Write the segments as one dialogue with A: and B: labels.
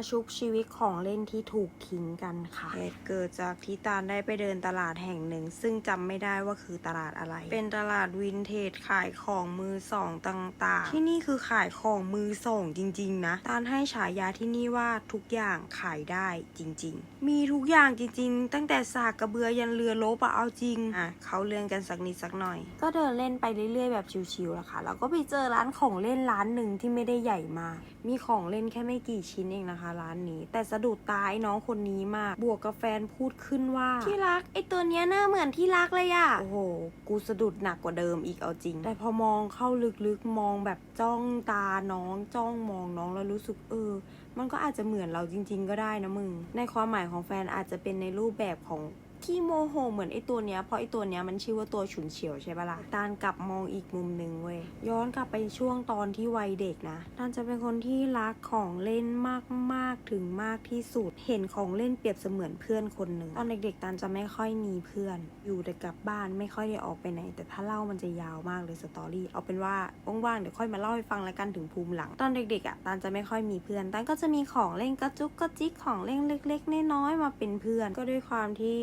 A: มาชุบชีวิตของเล่นที่ถูกทิ้งกันค่ะ เหตุเกิดจากที่ตาลได้ไปเดินตลาดแห่งหนึ่ง ซึ่งจำไม่ได้ว่าคือตลาดอะไร เป็นตลาดวินเทจขายของมือสองต่างๆ ที่นี่คือขายของมือสองจริง ๆ นะ ตาลให้ฉายาที่นี่ว่าทุกอย่างขายได้จริง ๆ มีทุกอย่างจริง ๆ ตั้งแต่สากกระเบือยันเรือลบอะเอาจริงอะเขาเรื่องกันสักนิดสักหน่อย ก็เดินเล่นไปเรื่อย ๆ แบบชิวๆแหละค่ะแล้วก็ไปเจอร้านของเล่นร้านหนึ่งที่ไม่ได้ใหญ่มากมีของเล่นแค่ไม่กี่ชิ้นเองนะคะร้านนี้ แต่สะดุดตาไอ้น้องคนนี้มาก บวกกับแฟนพูดขึ้นว่า ที่รักไอ้ตัวเนี้ยหน้าเหมือนที่รักเลยอะโอ้โห กูสะดุดหนักกว่าเดิมอีกเอาจริง แต่พอมองเข้าลึกๆมองแบบจ้องตาน้องจ้องมองน้องแล้วรู้สึกเออ มันก็อาจจะเหมือนเราจริง ๆ ก็ได้นะมึง ในความหมายของแฟนอาจจะเป็นในรูปแบบของ ที่โมโหเหมือนไอตัวเนี้ยเพราะไอตัวเนี้ยมันชื่อว่าตัวฉุนเฉียวใช่ปะล่ะตาลกลับมองอีกมุมหนึ่งเว้ยย้อนกลับไปช่วงตอนที่วัยเด็กนะตาลจะเป็นคนที่รักของเล่นมากๆถึงมากที่สุด เห็นของเล่นเปรียบเสมือนเพื่อนคนหนึ่งตอนเด็กๆตาลจะไม่ค่อยมีเพื่อน อยู่แต่กลับบ้านไม่ค่อยได้ออกไปไหน แต่ถ้าเล่ามันจะยาวมากเลยสตอรี่เอาเป็นว่าว่างๆเดี๋ยวค่อยมาเล่าให้ฟังแล้วกันถึงภูมิหลัง ตอนเด็กๆอะตาลจะไม่ค่อยมีเพื่อนตาลก็จะมีของเล่นกระจุกกระจิกของเล่นเล็ก ๆน้อยๆมาเป็นเพื่อน ก็ด้วยความที่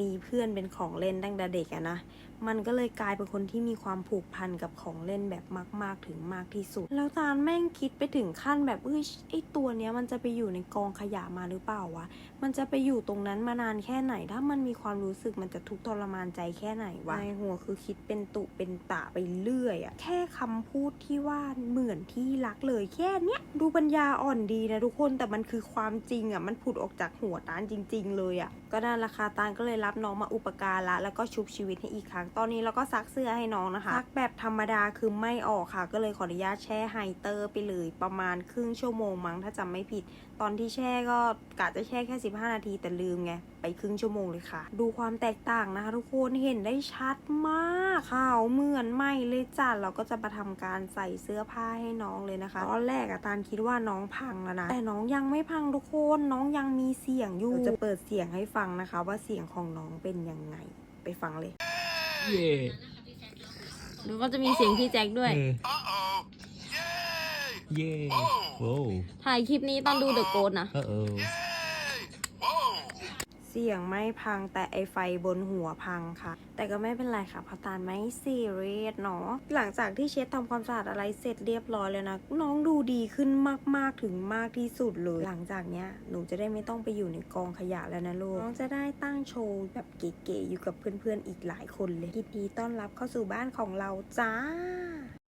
A: มีเพื่อนเป็นของเล่นตั้งแต่เด็กอะนะ มันก็เลยกลายเป็นคนที่มีความผูกพันกับของเล่นแบบมาก ๆ ถึงมากที่สุด แล้วตาลแม่งคิดไปถึงขั้นแบบเอ้ยไอตัวเนี้ยมันจะไปอยู่ในกองขยะมาหรือเปล่าวะ มันจะไปอยู่ตรงนั้นมานานแค่ไหน ถ้ามันมีความรู้สึกมันจะทุกข์ทรมานใจแค่ไหนวะ ในหัวคือคิดเป็นตุเป็นตะไปเรื่อยอะแค่คำพูดที่ว่าเหมือนที่รักเลยแค่เนี้ยดูปัญญาอ่อนดีนะทุกคน แต่มันคือความจริงอะมันผุดออกจากหัวตาลจริง ๆ เลยอะก็นั่นราคาตาลก็เลยรับน้องมาอุปการะแล้วก็ชุบชีวิตให้อีกครั้ง ตอนนี้เราก็ซักเสื้อให้น้องนะคะ ซักแบบธรรมดาคือไม่ออกค่ะ ก็เลยขออนุญาตแช่ไฮเตอร์ไปเลยประมาณครึ่งชั่วโมงมั้งถ้าจำไม่ผิด ตอนที่แช่ก็กะจะแช่แค่ 15 นาทีแต่ลืมไง ไปครึ่งชั่วโมงเลยค่ะ ดูความแตกต่างนะคะ ทุกคนเห็นได้ชัดมากขาวเหมือนไหมเลยจ้ะเราก็จะมาทำการใส่เสื้อผ้าให้น้องเลยนะคะตอนแรกอะตาลคิดว่าน้องพังแล้วนะแต่น้องยังไม่พังทุกคนน้องยังมีเสียงอยู่เดี๋ยวจะเปิดเสียงให้ฟังนะคะ ว่าเสียงของน้องเป็นยังไงไปฟังเลย
B: เย่
A: ดูก็จะมีเสียงพี่แจ็คด้วย
B: เออ
C: Uh-oh. Yay!
B: เย่โว้
A: ถ่ายคลิปนี้ตอนดูเดอะโกนนะ
B: เออเออ
C: Yay! Whoa!
A: เสียงไม่พังแต่ไอไฟบนหัวพังค่ะ แต่ก็ไม่เป็นไรค่ะพราตาลไม่ซีเรียสเนาะหลังจากที่เช็ดทำความสะอาดอะไรเสร็จเรียบร้อยแล้วนะ น้องดูดีขึ้นมากๆถึงมากที่สุดเลย หลังจากเนี้ยหนูจะได้ไม่ต้องไปอยู่ในกองขยะแล้วนะลูกน้องจะได้ตั้งโชว์แบบเก๋ๆอยู่กับเพื่อนๆอีกหลายคนเลยยินดีต้อนรับเข้าสู่บ้านของเราจ้า